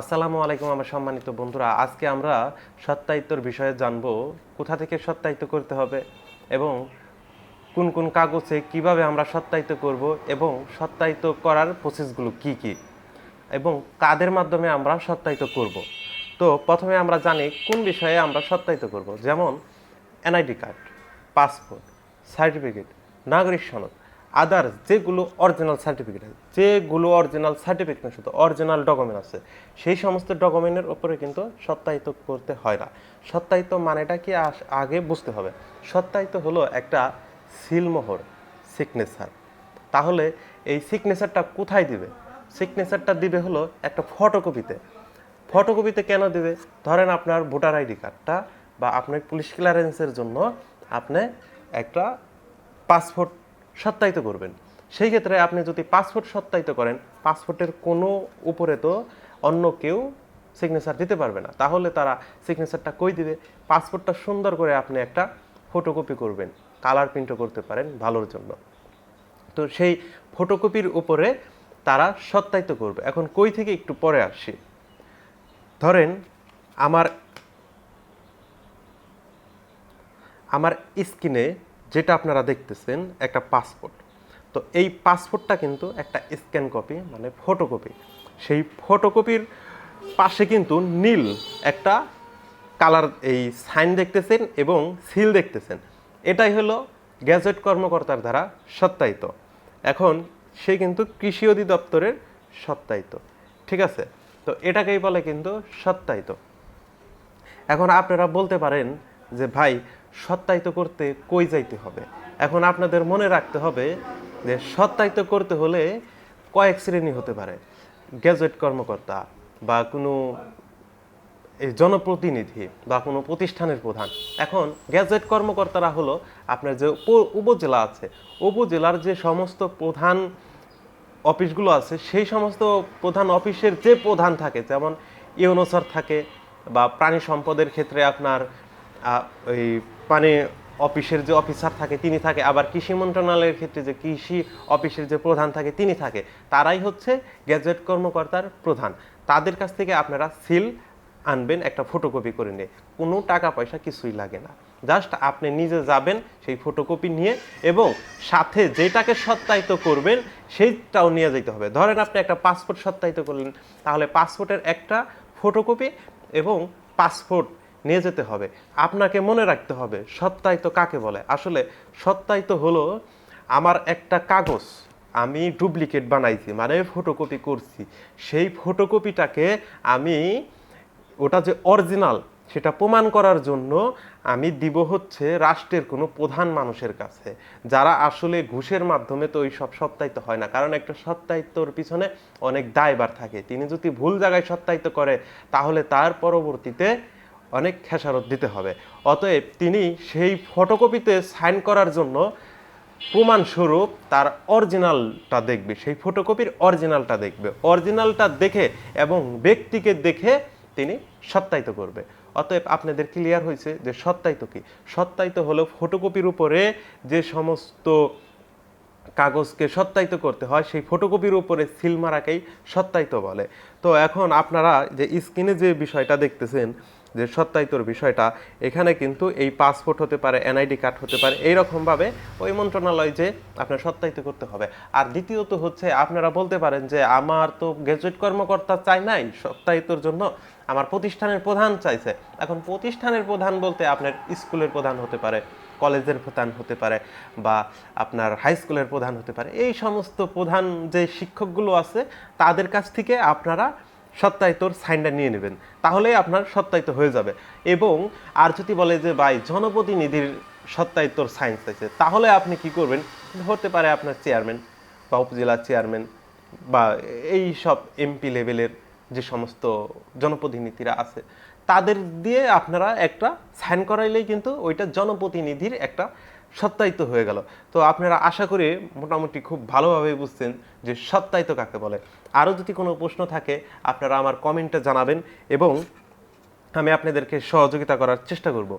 আসসালামু আলাইকুম আমার সম্মানিত বন্ধুরা। আজকে আমরা সত্যায়িত্বর বিষয়ে জানব, কোথা থেকে সত্যায়িত করতে হবে এবং কোন কোন কাগজে কীভাবে আমরা সত্যায়িত করব এবং সত্যায়িত করার প্রসেসগুলো কি কি এবং কাদের মাধ্যমে আমরা সত্যায়িত করব। তো প্রথমে আমরা জানি কোন বিষয়ে আমরা সত্যায়িত করব। যেমন এনআইডি কার্ড, পাসপোর্ট, সার্টিফিকেট, নাগরিক সনদ আদার্স যেগুলো অরিজিনাল সার্টিফিকেট আছে, যেগুলো অরিজিনাল সার্টিফিকেট শুধু অরিজিনাল ডকুমেন্ট আছে, সেই সমস্ত ডকুমেন্টের উপরে কিন্তু সত্যায়িত করতে হয় না। সত্যায়িত মানেটা কি? আগে বুঝতে হবে। সত্যায়িত হলো একটা সিলমোহর সিগনেচার তাহলে এই সিগনেচারটা কোথায় দিবে? সিগনেচারটা দিবে হলো একটা ফটোকপিতে ফটোকপিতে কেন দেবে? ধরেন আপনার ভোটার আইডি কার্ডটা বা আপনার পুলিশ ক্লিয়ারেন্সের জন্য আপনি একটা পাসপোর্ট সত্যায়িত করবেন। সেই ক্ষেত্রে আপনি যদি পাসপোর্ট সত্যায়িত করেন, পাসপোর্টের কোনো উপরে তো অন্য কেউ সিগনেচার দিতে পারবে না। তাহলে তারা সিগনেচারটা কই দিবে? পাসপোর্টটা সুন্দর করে আপনি একটা ফটোকপি করবেন। কালার প্রিন্টও করতে পারেন ভালোর জন্য। তো সেই ফটোকপির উপরে তারা সত্যায়িত করবে। এখন কই থেকে একটু পরে আসি। ধরেন আমার আমার স্ক্রিনে যেটা আপনারা দেখতেছেন, একটা পাসপোর্ট তো এই পাসপোর্টটা কিন্তু একটা স্ক্যান কপি মানে ফটোকপি সেই ফটোকপির পাশে কিন্তু নীল একটা কালার এই সাইন দেখতেছেন এবং সিল দেখতেছেন। এটাই হলো গ্যাজেট কর্মকর্তার দ্বারা সত্যায়িত। এখন সে কিন্তু কৃষি অধিদপ্তরের সত্যায়িত। ঠিক আছে? তো এটাকেই বলে কিন্তু সত্যায়িত। এখন আপনারা বলতে পারেন যে, ভাই সত্যায়িত করতে কই যাইতে হবে? এখন আপনাদের মনে রাখতে হবে যে সত্যায়িত করতে হলে কয়েক শ্রেণি হতে পারে। গ্যাজেট কর্মকর্তা বা কোনো এই জনপ্রতিনিধি বা কোনো প্রতিষ্ঠানের প্রধান। এখন গ্যাজেট কর্মকর্তারা হলো আপনার যে উপজেলা আছে, উপজেলার যে সমস্ত প্রধান অফিসগুলো আছে, সেই সমস্ত প্রধান অফিসের যে প্রধান থাকে, যেমন ইউনোসার থাকে বা প্রাণী সম্পদের ক্ষেত্রে আপনার ওই পানি অফিসের যে অফিসার থাকে, তিনি থাকে, আবার কৃষি মন্ত্রণালয়ের ক্ষেত্রে যে কৃষি অফিসের যে প্রধান থাকে, তিনি থাকে, তারাই হচ্ছে গ্যাজেট কর্মকর্তার প্রধান। তাদের কাছ থেকে আপনারা সিল আনবেন, একটা ফটোকপি করে নিয়ে। কোনো টাকা পয়সা কিছুই লাগে না। জাস্ট আপনি নিজে যাবেন সেই ফটোকপি নিয়ে এবং সাথে যেটাকে সত্যায়িত করবেন, সেইটাও নিয়ে যেতে হবে। ধরেন আপনি একটা পাসপোর্ট সত্যায়িত করলেন, তাহলে পাসপোর্টের একটা ফটোকপি এবং পাসপোর্ট নিয়ে যেতে হবে। আপনাকে মনে রাখতে হবে সত্যায়িত কাকে বলে? আসলে সত্যায়িত হলো আমার একটা কাগজ, আমি ডুপ্লিকেট বানাইছি মানে ফটোকপি করছি। সেই ফটোকপিটাকে আমি, ওটা যে অরিজিনাল সেটা প্রমাণ করার জন্য আমি দিব হচ্ছে রাষ্ট্রের কোনো প্রধান মানুষের কাছে, যারা আসলে ঘুষের মাধ্যমে তো ওই সব সত্যায়িত হয় না। কারণ একটা সত্যায়িত্বর পিছনে অনেক দায়বার থাকে। তিনি যদি ভুল জায়গায় সত্যায়িত করে, তাহলে তার পরবর্তীতে অনেক খেসারত দিতে হবে। অতএব তিনি সেই ফটোকপিতে সাইন করার জন্য প্রমাণস্বরূপ তার অরিজিনালটা দেখবে, সেই ফটোকপির অরিজিনালটা দেখবে। অরিজিনালটা দেখে এবং ব্যক্তিকে দেখে তিনি সত্যায়িত করবে। অতএব আপনাদের ক্লিয়ার হয়েছে যে সত্যায়িত কি? সত্যায়িত হলো ফটোকপির উপরে যে সমস্ত কাগজকে সত্যায়িত করতে হয়, সেই ফটোকপির উপরে সিল মারাকেই সত্যায়িত বলে। তো এখন আপনারা যে স্ক্রিনে যে বিষয়টা দেখতেছেন, যে সত্যায়িতর বিষয়টা, এখানে কিন্তু এই পাসপোর্ট হতে পারে, এনআইডি কার্ড হতে পারে এই রকমভাবে ওই মন্ত্রণালয় যে আপনার সত্যায়িত করতে হবে। আর দ্বিতীয়ত হচ্ছে, আপনারা বলতে পারেন যে আমার তো গেজেট কর্মকর্তা চাই নাই, সত্যায়িতর জন্য আমার প্রতিষ্ঠানের প্রধান চাইছে। এখন প্রতিষ্ঠানের প্রধান বলতে আপনার স্কুলের প্রধান হতে পারে। কলেজের প্রধান হতে পারে বা আপনার হাই স্কুলের প্রধান হতে পারে। এই সমস্ত প্রধান যে শিক্ষকগুলো আছে, তাদের কাছ থেকে আপনারা সত্যায়িতর সাইনটা নিয়ে নেবেন। তাহলেই আপনার সত্যায়িত হয়ে যাবে। এবং আর যদি বলে যে, ভাই, জনপ্রতিনিধির সত্যায়িতর সাইন চাইছে তাহলে আপনি কি করবেন? হতে পারে আপনার চেয়ারম্যান বা উপজেলার চেয়ারম্যান বা এই সব এমপি লেভেলের যে সমস্ত জনপ্রতিনিধিরা আছে, তাদের দিয়ে আপনারা একটা সাইন করাইলেই কিন্তু ওইটা জনপ্রতিনিধির একটা সত্যায়িত হয়ে গেল। তো আপনারা আশা করি মোটামুটি খুব ভালোভাবে বুঝছেন যে সত্যায়িত কাকে বলে। আরও যদি কোনো প্রশ্ন থাকে, আপনারা আমার কমেন্টে জানাবেন এবং আমি আপনাদেরকে সহযোগিতা করার চেষ্টা করব।